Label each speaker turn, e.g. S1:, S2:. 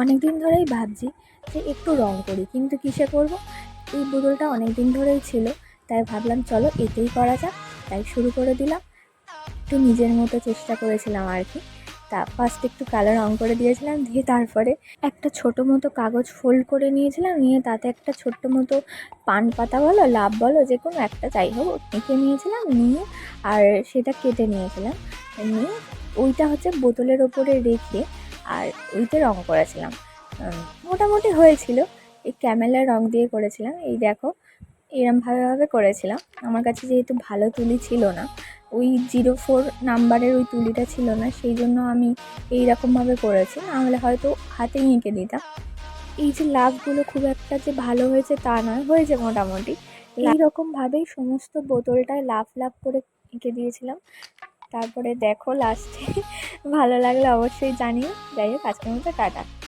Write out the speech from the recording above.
S1: অনেক দিন ধরেই ভাবছি যে একটু রঙ করি, কিন্তু কিসে করব? এই বোতলটা অনেক দিন ধরেই ছিল, তাই ভাবলাম চলো এতেই করা যাক, তাই শুরু করে দিলাম। একটু নিজের মতো চেষ্টা করেছিলাম আর কি। তা ফার্স্ট একটু কালো রঙ করে দিয়েছিলাম, দিয়ে তারপরে একটা ছোটো মতো কাগজ ফোল্ড করে নিয়েছিলাম, নিয়ে তাতে একটা ছোট্ট মতো পান পাতা বলো, লাভ বলো, যে কোনো একটা যাই হোক এঁকে নিয়েছিলাম, নিয়ে আর সেটা কেটে নিয়েছিলাম। নিয়ে ওইটা হচ্ছে বোতলের ওপরে রেখে আর ওইতে রঙ করেছিলাম। মোটামুটি হয়েছিল। এই ক্যামেলের রঙ দিয়ে করেছিলাম। এই দেখো এরমভাবে ভাবে করেছিলাম। আমার কাছে যেহেতু ভালো তুলি ছিল না, ওই জিরো ফোর নাম্বারের ওই তুলিটা ছিল না, সেই জন্য আমি এই রকমভাবে করেছি। নাহলে হয়তো হাতেই এঁকে দিতাম। এই যে লাভগুলো খুব একটা যে ভালো হয়েছে তা নয়, হয়েছে মোটামুটি। এই রকমভাবেই সমস্ত বোতলটায় লাফ লাভ করে এঁকে দিয়েছিলাম। তারপরে দেখো লাস্টে ভালো লাগলে অবশ্যই জানিও। যাই হোক আজকের মতো টাটা।